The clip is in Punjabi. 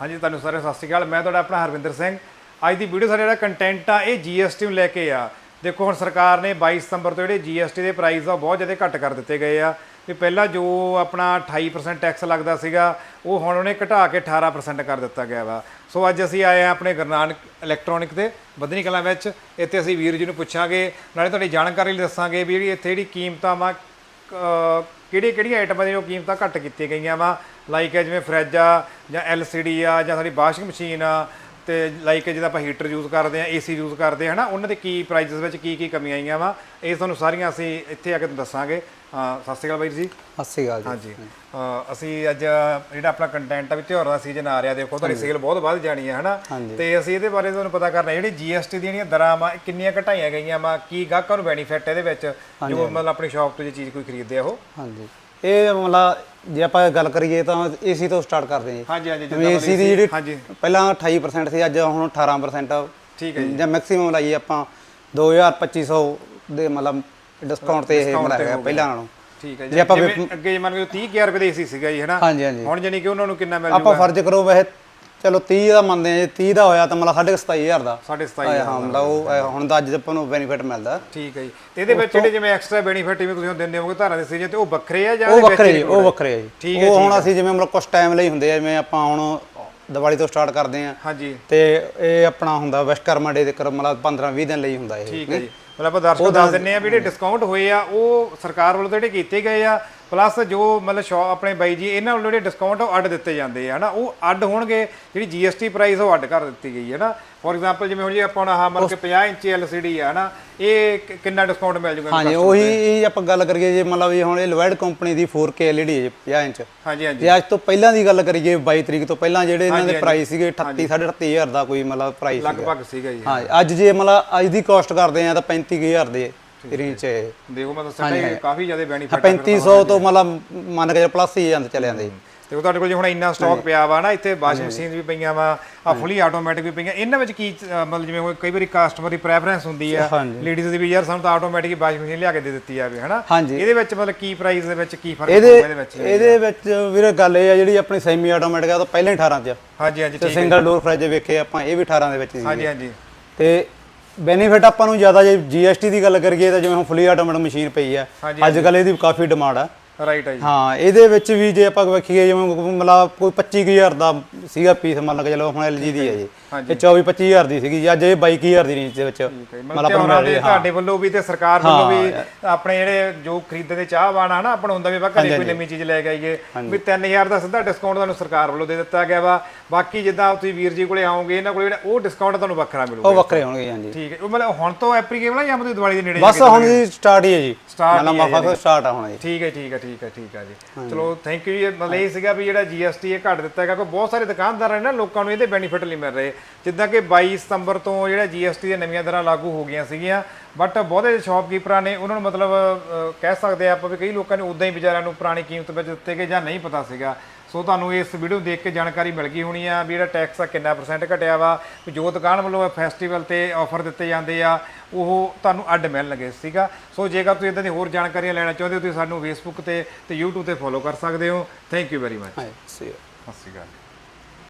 ਹਾਂਜੀ, ਤੁਹਾਨੂੰ ਸਾਰੇ ਸਤਿ ਸ਼੍ਰੀ ਅਕਾਲ। ਮੈਂ ਤੁਹਾਡਾ ਆਪਣਾ ਹਰਵਿੰਦਰ ਸਿੰਘ। ਅੱਜ ਦੀ ਵੀਡੀਓ ਸਾਡਾ ਜਿਹੜਾ ਕੰਟੈਂਟ ਆ, ਇਹ GST ਨੂੰ ਲੈ ਕੇ ਆ। ਦੇਖੋ, ਹੁਣ ਸਰਕਾਰ ਨੇ 22 ਸਤੰਬਰ ਤੋਂ ਜਿਹੜੇ GST ਦੇ ਪ੍ਰਾਈਸ ਆ, ਉਹ ਬਹੁਤ ਜ਼ਿਆਦਾ ਘੱਟ ਕਰ ਦਿੱਤੇ ਗਏ ਆ। ਵੀ ਪਹਿਲਾਂ ਜੋ ਆਪਣਾ 28% ਟੈਕਸ ਲੱਗਦਾ ਸੀਗਾ, ਉਹ ਹੁਣ ਉਹਨੇ ਘਟਾ ਕੇ 18% ਕਰ ਦਿੱਤਾ ਗਿਆ ਵਾ। ਸੋ ਅੱਜ ਅਸੀਂ ਆਏ ਆ ਆਪਣੇ ਗੁਰਨਾਨਕ ਇਲੈਕਟ੍ਰੋਨਿਕ ਦੇ ਬਦਨੀ ਕਲਾਂ ਵਿੱਚ। ਇੱਥੇ ਅਸੀਂ ਵੀਰ ਜੀ ਨੂੰ ਪੁੱਛਾਂਗੇ, ਨਾਲੇ ਤੁਹਾਡੀ ਜਾਣਕਾਰੀ ਲਈ ਦੱਸਾਂਗੇ ਵੀ ਜਿਹੜੀ ਇੱਥੇ ਜਿਹੜੀ ਕੀਮਤਾਂ ਵਾ ਕਿਹੜੀਆਂ ਕਿਹੜੀਆਂ ਆਈਟਮਾਂ ਦੀਆਂ ਕੀਮਤਾਂ ਘੱਟ ਕੀਤੀਆਂ ਗਈਆਂ ਵਾ? ਲਾਈਕ ਜਿਵੇਂ ਫਰਿੱਜ ਆ ਜਾਂ LCD ਆ ਜਾਂ ਸਾਡੀ ਵਾਸ਼ਿੰਗ ਮਸ਼ੀਨ ਆ ਤੇ ਲਾਈਕ ਜਿਹਦਾ ਆਪਾਂ ਹੀਟਰ ਯੂਜ਼ ਕਰਦੇ ਆ ਏਸੀ ਯੂਜ਼ ਕਰਦੇ ਆ ਹਨਾ? ਉਹਨਾਂ ਦੇ ਕੀ ਪ੍ਰਾਈਸਸ ਵਿੱਚ ਕੀ ਕੀ ਕਮੀਆਂ ਆਈਆਂ ਵਾ? ਇਹ ਤੁਹਾਨੂੰ ਸਾਰੀਆਂ ਅਸੀਂ ਇੱਥੇ ਆ ਕੇ ਤੁਹਾਨੂੰ ਦੱਸਾਂਗੇ। ਅਹ ਸਤਿ ਸ਼੍ਰੀ ਅਕਾਲ ਬਾਈ ਜੀ। ਸਤਿ ਸ਼੍ਰੀ ਅਕਾਲ ਜੀ। ਹਾਂਜੀ। ਅਹ ਅਸੀਂ ਅੱਜ ਜਿਹੜਾ ਆਪਣਾ ਕੰਟੈਂਟ ਆ ਵੀ ਤਿਉਹਾਰਾਂ ਦਾ ਸੀਜ਼ਨ ਆ ਰਿਹਾ ਦੇਖੋ ਤੁਹਾਡੀ ਸੇਲ ਬਹੁਤ ਵੱਧ ਜਾਣੀ ਹੈ ਹਨਾ? ਹਾਂਜੀ। ਤੇ ਅਸੀਂ ਇਹਦੇ ਬਾਰੇ ਤੁਹਾਨੂੰ ਪਤਾ ਕਰਨਾ ਜਿਹੜੀ GST ਦੀਆਂ ਜਿਹੜੀਆਂ ਦਰਾਂ ਵਾ ਕਿੰਨੀਆਂ ਘਟਾਈਆਂ ਗਈਆਂ ਵਾ? ਕੀ ਗਾਹਕਾਂ ਨੂੰ ਬੈਨੀਫਿਟ ਇਹਦੇ ਵਿੱਚ? ਜੋ ਮਤਲਬ ਆਪਣੀ ਸ਼ਾਪ ਤੋਂ ਜੇ ਚੀਜ਼ ਕੋਈ ਖਰੀਦਦੇ ਆ ਉਹ? ਹਾਂਜੀ। ਇਹ ਮਤਲਬ ਜੇ ਆਪਾਂ ਗੱਲ ਕਰੀਏ ਤਾਂ ਏਸੀ ਤੋਂ ਸਟਾਰਟ ਕਰਦੇ ਹਾਂ। ਜੀ ਹਾਂਜੀ ਹਾਂਜੀ ਜਿਵੇਂ ਏਸੀ ਦੀ ਜਿਹੜੀ ਹਾਂਜੀ। ਪਹਿਲਾਂ 28% ਸੀ ਅੱਜ ਹੁਣ 18% ਠੀਕ ਹੈ ਜਾਂ। ਮੈਕਸਿਮਮ ਲਾਈਏ ਆਪਾਂ 2000 2500 ਦੇ ਮਤਲਬ ਡਿਸਕਾਊਂਟ ਤੇ ਇਹ ਮਿਲ ਗਿਆ। ਪਹਿਲਾਂ ਨਾਲੋਂ। ਠੀਕ ਹੈ ਜੇ ਆਪਾਂ ਜਿਵੇਂ ਅੱਗੇ ਮੰਨ ਕੇ 30000 ਰੁਪਏ ਦੇ ਏਸੀ ਸੀਗਾ ਜੀ ਹਨਾ? ਹਾਂਜੀ ਹਾਂਜੀ। ਹੁਣ ਜਾਨੀ ਕਿ ਉਹਨਾਂ ਨੂੰ ਕਿੰਨਾ ਮਿਲ ਆਪਾਂ ਜੂਗਾ ਫਰਜ਼ ਕਰੋ ਵੈਸੇ ਚਲੋ 30 ਦਾ ਮੰਨਦੇ ਆ ਜੇ 30 ਦਾ ਹੋਇਆ ਤਾਂ ਮਤਲਬ 27500 ਦਾ। 27500 ਹਾਂ ਮਤਲਬ ਉਹ ਇਹ ਹੁਣ ਦਾ ਅੱਜ ਆਪਾਂ ਨੂੰ ਬੈਨੀਫਿਟ ਮਿਲਦਾ। ਠੀਕ ਹੈ ਜੀ। ਤੇ ਇਹਦੇ ਵਿੱਚ ਜਿਹੜੇ ਜਿਵੇਂ ਐਕਸਟਰਾ ਬੈਨੀਫਿਟ ਜਿਵੇਂ ਤੁਸੀਂ ਹੁਣ ਦਿੰਦੇ ਹੋਗੇ ਧਾਰਾਂ ਦੇ ਸੀਜ਼ਨ ਤੇ ਉਹ ਵੱਖਰੇ ਆ ਜਾਂ ਉਹ ਵੱਖਰੇ ਜੀ ਉਹ? ਵੱਖਰੇ ਆ ਠੀਕ ਜੀ ਉਹ ਹੁਣ ਅਸੀਂ ਜਿਵੇਂ ਮਤਲਬ ਕੁਝ ਟਾਈਮ ਲਈ ਹੁੰਦੇ ਆ ਜਿਵੇਂ ਆਪਾਂ ਹੁਣ ਦੀਵਾਲੀ ਤੋਂ ਸਟਾਰਟ ਕਰਦੇ ਆ। ਹਾਂਜੀ। ਤੇ ਇਹ ਆਪਣਾ ਹੁੰਦਾ ਵਿਸ਼ਕਰਮਾ ਡੇ ਦੇ ਕਰ ਮਤਲਬ 15 20 ਦਿਨ ਲਈ ਹੁੰਦਾ ਇਹ ਠੀਕ ਹੈ ਜੀ। ਮਤਲਬ ਆਪਾਂ ਦਰਸ਼ਕਾਂ ਨੂੰ ਦੱਸ ਦਿੰਨੇ ਆ ਵੀ ਜਿਹੜੇ ਡਿਸਕਾਊਂਟ ਹੋਏ ਆ ਉਹ ਸਰਕਾਰ ਵੱਲੋਂ ਜਿਹੜੇ ਕੀਤੇ ਗਏ ਆ ਪਲੱਸ ਜੋ ਮਤਲਬ ਸ਼ੌ ਆਪਣੇ ਬਾਈ ਜੀ ਇਹਨਾਂ ਵੱਲੋਂ ਜਿਹੜੇ ਡਿਸਕਾਊਂਟ ਉਹ ਅੱਡ ਦਿੱਤੇ ਜਾਂਦੇ ਆ ਹਨਾ? ਉਹ ਅੱਡ ਹੋਣਗੇ ਜਿਹੜੀ GST ਪ੍ਰਾਈਸ ਉਹ ਅੱਡ ਕਰ ਦਿੱਤੀ ਗਈ ਹੈ ਨਾ ਫੋਰ ਐਗਜ਼ਾਮਪਲ ਜਿਵੇਂ ਹੁਣ ਜੀ ਆਪਾਂ ਹੁਣ ਆਹ ਮਤਲਬ ਕਿ 50 ਇੰਚੀ LCD ਆ ਹਨਾ? ਇਹ ਕਿੰਨਾ ਡਿਸਕਾਊਂਟ ਮਿਲ ਜੂਗਾ ਹਾਂਜੀ ਉਹੀ ਇਹ ਆਪਾਂ ਗੱਲ ਕਰੀਏ ਜੇ ਮਤਲਬ ਇਹ ਹੁਣ ਇਹ ਲੋਇਡ ਕੰਪਨੀ ਦੀ 4K LED ਹੈ ਜੀ 50 ਇੰਚ। ਹਾਂਜੀ ਹਾਂਜੀ। ਜੇ ਅੱਜ ਤੋਂ ਪਹਿਲਾਂ ਦੀ ਗੱਲ ਕਰੀਏ 22 ਤਰੀਕ ਤੋਂ ਪਹਿਲਾਂ ਜਿਹੜੇ ਇਹਨਾਂ ਦੇ ਪ੍ਰਾਈਸ ਸੀਗੇ 38 38000 ਦਾ ਕੋਈ ਮਤਲਬ ਪ੍ਰਾਈਸ ਸੀਗਾ। ਲਗਭਗ ਸੀਗਾ ਜੀ ਹਾਂ। ਅੱਜ ਜੇ ਮਤਲਬ ਅੱਜ ਦੀ ਕਾਸਟ ਕਰਦੇ ਆ ਤਾਂ 35000 ਦੇ। ਰੇਂਜ ਚ ਇਹ। ਦੇਖੋ ਮਤਲਬ ਸਾਡੇ ਕਾਫੀ ਜ਼ਿਆਦਾ ਹਾਂ, ਬੈਨੀਫਿਟ 3500 ਤੋਂ ਮਤਲਬ ਮੰਨ ਕੇ ਪਲੱਸ ਹੀ ਜਾਂਦੇ ਚਲੇ ਜਾਂਦੇ। ਤੇ ਉਹ ਤੁਹਾਡੇ ਕੋਲ ਜੇ ਹੁਣ ਇੰਨਾ ਸਟਾਕ ਪਿਆ ਵਾ ਨਾ ਇੱਥੇ ਵਾਸ਼ਿੰਗ ਮਸ਼ੀਨ ਵੀ ਪਈਆਂ ਵਾ ਆ ਫੁੱਲੀ ਆਟੋਮੈਟਿਕ ਵੀ ਪਈਆਂ। ਇਹਨਾਂ ਵਿੱਚ ਕੀ ਅ, ਮਤਲਬ ਜਿਵੇਂ ਹੁਣ ਕਈ ਵਾਰੀ ਕਸਟਮਰ ਦੀ ਪ੍ਰੈਫਰੈਂਸ ਹੁੰਦੀ ਆ। ਹਾਂਜੀ। ਲੇਡੀਜ਼ ਦੀ ਵੀ ਯਾਰ ਸਾਨੂੰ ਤਾਂ ਆਟੋਮੈਟਿਕ ਵਾਸ਼ਿੰਗ ਮਸ਼ੀਨ ਲਿਆ ਕੇ ਦੇ ਦਿੱਤੀ ਜਾਵੇ ਹਨਾ? ਹਾਂਜੀ। ਇਹਦੇ ਵਿੱਚ ਮਤਲਬ ਕੀ ਪ੍ਰਾਈਸ ਦੇ ਵਿੱਚ ਕੀ ਫ਼ਰਕ ਇਹਦੇ ਹੋਊਗਾ ਇਹਦੇ ਵਿੱਚ? ਇਹਦੇ ਵਿੱਚ ਵੀਰੇ ਗੱਲ ਇਹ ਆ ਜਿਹੜੀ ਆਪਣੀ ਸੈਮੀ ਆਟੋਮੈਟਿਕ ਆ ਉਹ ਤਾਂ ਪਹਿਲਾਂ ਹੀ 18 ਚ ਹਾਂਜੀ ਹਾਂਜੀ ਤੇ ਠੀਕ ਸਿੰਗਲ ਡੋਰ ਫ੍ਰਿਜ ਵੇਖੇ ਆਪਾਂ ਇਹ ਵੀ 18 ਦੇ ਵਿੱਚ ਸੀ ਹਾਂਜੀ ਹਾਂਜੀ। ਤੇ ਬੈਨੀਫਿਟ ਆਪਾਂ ਨੂੰ ਜ਼ਿਆਦਾ ਜੇ GST ਦੀ ਗੱਲ ਕਰੀਏ ਤਾਂ ਜਿਵੇਂ ਹੁਣ ਫੁੱਲੀ ਆਟੋਮੈਟਿਕ ਮਸ਼ੀਨ ਪਈ ਆ ਅੱਜ ਕੱਲ ਇਹਦੀ ਕਾਫੀ ਡਿਮਾਂਡ ਆ। ਰਾਈਟ ਹੈ ਜੀ। ਹਾਂ ਇਹਦੇ ਵਿੱਚ ਵੀ ਜੇ ਆਪਾਂ ਵੇਖੀਏ ਜਿਵੇਂ ਮਤਲਬ ਕੋਈ 25000 ਦਾ ਸੀਗਾ ਪੀਸ ਮੰਨ ਕੇ ਚਲੋ ਹੁਣ LG ਦੀ ਹੈ ਜੀ। ਇਹ 24 25000 ਦੀ ਸੀਗੀ ਅੱਜ ਇਹ 22000 ਦੀ ਰੇਂਜ ਦੇ ਵਿੱਚ ਮਤਲਬ ਤਿਉਹਾਰਾਂ ਦੇ ਤੁਹਾਡੇ ਵੱਲੋਂ ਵੀ ਤੇ ਸਰਕਾਰ ਵੱਲੋਂ ਵੀ ਆਪਣੇ ਜਿਹੜੇ ਜੋ ਖਰੀਦਦੇ ਚਾਹਵਾਨ ਆ ਨਾ ਆਪਣਾ ਹੁੰਦਾ ਵੀ ਬਾ ਘਰੇ ਕੋਈ ਨਵੀਂ ਚੀਜ਼ ਲੈ ਕੇ ਆਈਏ। ਵੀ 3000 ਦਾ ਸਿੱਧਾ ਡਿਸਕਾਊਂਟ ਤੁਹਾਨੂੰ ਸਰਕਾਰ ਵੱਲੋਂ ਦੇ ਦਿੱਤਾ ਗਿਆ ਵਾ। ਬਾਕੀ ਜਿੱਦਾਂ ਤੁਸੀਂ ਵੀਰ ਜੀ ਕੋਲੇ ਆਓਗੇ ਇਹਨਾਂ ਕੋਲੇ ਜਿਹੜਾ ਉਹ ਡਿਸਕਾਊਂਟ ਤੁਹਾਨੂੰ ਵੱਖਰਾ ਮਿਲੂਗਾ। ਉਹ ਵੱਖਰੇ ਹੋਣਗੇ ਹਾਂਜੀ। ਠੀਕ ਹੈ ਉਹ ਮਤਲਬ ਹੁਣ ਤੋਂ ਐਪਲੀਕੇਬਲ ਆ ਜਾਂ ਮਤਲਬ ਦੀਵਾਲੀ ਦੇ ਨੇੜੇ ਬਸ ਹੁਣ ਜੀ ਸਟਾਰਟ ਹੀ ਹੈ ਜੀ। ਮਤਲਬ ਮਾਫਾ ਸਟਾਰਟ ਆ ਹੁਣ ਜੀ ਠੀਕ ਹੈ ਠੀਕ ਹੈ ਠੀਕ ਹੈ ਠੀਕ ਹੈ ਜੀ। ਚਲੋ ਥੈਂਕ ਯੂ ਜੀ। ਮਤਲਬ ਇਹ ਸੀਗਾ ਵੀ ਜਿਹੜਾ GST ਇਹ ਘੱਟ ਦਿੱਤਾ ਹੈਗਾ ਕੋਈ ਬਹੁਤ ਸਾਰੇ ਦੁਕਾਨਦਾਰ ਨੇ ਨਾ ਲੋਕਾਂ ਨੂੰ ਇਹਦੇ ਬੈਨੀਫਿਟ ਨਹੀਂ ਮਿਲ ਰਹੇ। ਜਿੱਦਾਂ ਕਿ 22 ਸਤੰਬਰ ਤੋਂ ਜਿਹੜਾ GST ਦੀਆਂ ਨਵੀਆਂ ਦਰਾਂ ਲਾਗੂ ਹੋ ਗਈਆਂ ਸੀਗੀਆਂ ਬਟ ਬਹੁਤੇ ਸ਼ਾਪਕੀਪਰਾਂ ਨੇ ਉਹਨਾਂ ਨੂੰ ਮਤਲਬ ਕਹਿ ਸਕਦੇ ਆ ਆਪਾਂ ਵੀ ਕਈ ਲੋਕਾਂ ਨੇ ਉਦਾਂ ਹੀ ਵਿਚਾਰਿਆਂ ਨੂੰ ਪੁਰਾਣੀ ਕੀਮਤ ਵਿੱਚ ਦਿੱਤੇ ਗਏ ਜਾਂ ਨਹੀਂ ਪਤਾ ਸੀਗਾ। ਸੋ ਤੁਹਾਨੂੰ ਇਸ ਵੀਡੀਓ ਦੇਖ ਕੇ ਜਾਣਕਾਰੀ ਮਿਲ ਗਈ ਹੋਣੀ ਆ ਵੀ ਜਿਹੜਾ ਟੈਕਸ ਆ ਕਿੰਨਾ ਪਰਸੈਂਟ ਘਟਿਆ ਵਾ। ਵੀ ਜੋ ਦੁਕਾਨ ਵੱਲੋਂ ਫੈਸਟੀਵਲ ਤੇ ਆਫਰ ਦਿੱਤੇ ਜਾਂਦੇ ਆ ਉਹ ਤੁਹਾਨੂੰ ਅੱਡ ਮਿਲਣਗੇ ਸੀਗਾ। ਸੋ ਜੇਕਰ ਤੁਸੀਂ ਇਦਾਂ ਦੀ ਹੋਰ ਜਾਣਕਾਰੀਆਂ ਲੈਣਾ ਚਾਹੁੰਦੇ ਹੋ ਤੁਸੀਂ ਸਾਨੂੰ ਫੇਸਬੁੱਕ ਤੇ ਤੇ YouTube ਤੇ ਫੋਲੋ ਕਰ ਸਕਦੇ ਹੋ। ਥੈਂਕ ਯੂ ਵੈਰੀ ਮਚ ਹਾਂ ਸੀ ਸਤਿ ਸ਼੍ਰੀ ਅਕਾਲ।